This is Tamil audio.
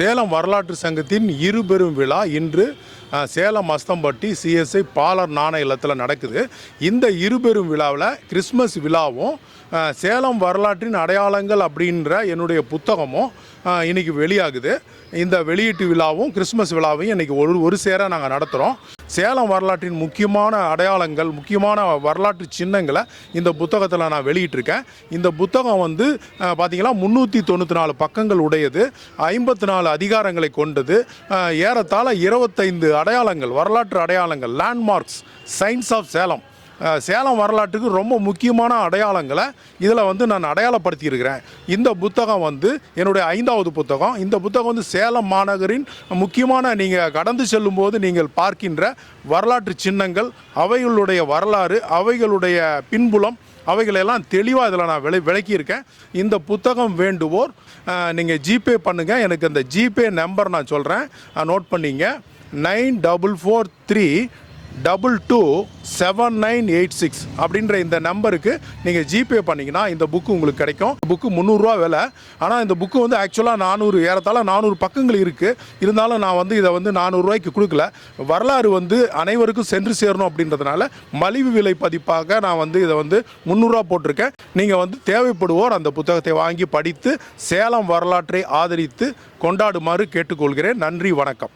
சேலம் வரலாற்று சங்கத்தின் இருபெரும் விழா இன்று சேலம் அஸ்தம்பட்டி சிஎஸ்ஐ பாலர் நாணய இல்லத்தில் நடக்குது. இந்த இருபெரும் விழாவில் கிறிஸ்மஸ் விழாவும் சேலம் வரலாற்றின் அடையாளங்கள் அப்படின்ற என்னுடைய புத்தகமும் இன்றைக்கி இன்னைக்கு வெளியாகுது. இந்த வெளியீட்டு விழாவும் கிறிஸ்மஸ் விழாவையும் இன்னைக்கு ஒரு ஒரு சேர நாங்கள் நடத்துகிறோம் சேலம் வரலாற்றின் முக்கியமான அடையாளங்கள் முக்கியமான வரலாற்று சின்னங்களை இந்த புத்தகத்தில் நான் வெளியிட்டிருக்கேன். இந்த புத்தகம் வந்து பார்த்திங்கன்னா முந்நூற்றி தொண்ணூற்றி நாலு பக்கங்கள் உடையது ஐம்பத்தி நாலு அதிகாரங்களை கொண்டது ஏறத்தாழ இருபத்தைந்து அடையாளங்கள் வரலாற்று அடையாளங்கள் landmarks signs of Salem. Salem வரலாற்றுக்கு ரொம்ப முக்கியமான அடையாளங்களை இதில் வந்து நான் அடையாளப்படுத்தியிருக்கிறேன். இந்த புத்தகம் வந்து என்னுடைய ஐந்தாவது புத்தகம். இந்த புத்தகம் வந்து சேலம் மாநகரின் முக்கியமான நீங்கள் கடந்து செல்லும்போது நீங்கள் பார்க்கின்ற வரலாற்று சின்னங்கள் அவைகளுடைய வரலாறு அவைகளுடைய பின்புலம் அவைகளெல்லாம் தெளிவாக இதில் நான் விளை விளக்கியிருக்கேன். இந்த புத்தகம் வேண்டுவோர் நீங்கள் ஜிபே பண்ணுங்கள் எனக்கு அந்த ஜிபே நம்பர் நான் சொல்கிறேன் நோட் பண்ணிங்க. Nine double four three double two seven nine eight six அப்படின்ற இந்த நம்பருக்கு நீங்கள் ஜிபே பண்ணிங்கன்னா இந்த புக்கு உங்களுக்கு கிடைக்கும். புக்கு முந்நூறுரூவா விலை. ஆனால் இந்த புக்கு வந்து ஆக்சுவலாக நானூறு ஏறத்தாழ நானூறு பக்கங்கள் இருக்குது இருந்தாலும் நான் வந்து இதை வந்து நானூறுரூவாய்க்கு கொடுக்கல. வரலாறு வந்து அனைவருக்கும் சென்று சேரணும் அப்படின்றதுனால மலிவு விலை பதிப்பாக நான் வந்து இதை வந்து முந்நூறுரூவா போட்டிருக்கேன். நீங்கள் வந்து தேவைப்படுவோர் அந்த புத்தகத்தை வாங்கி படித்து சேலம் வரலாற்றை ஆதரித்து கொண்டாடுமாறு கேட்டுக்கொள்கிறேன். நன்றி வணக்கம்.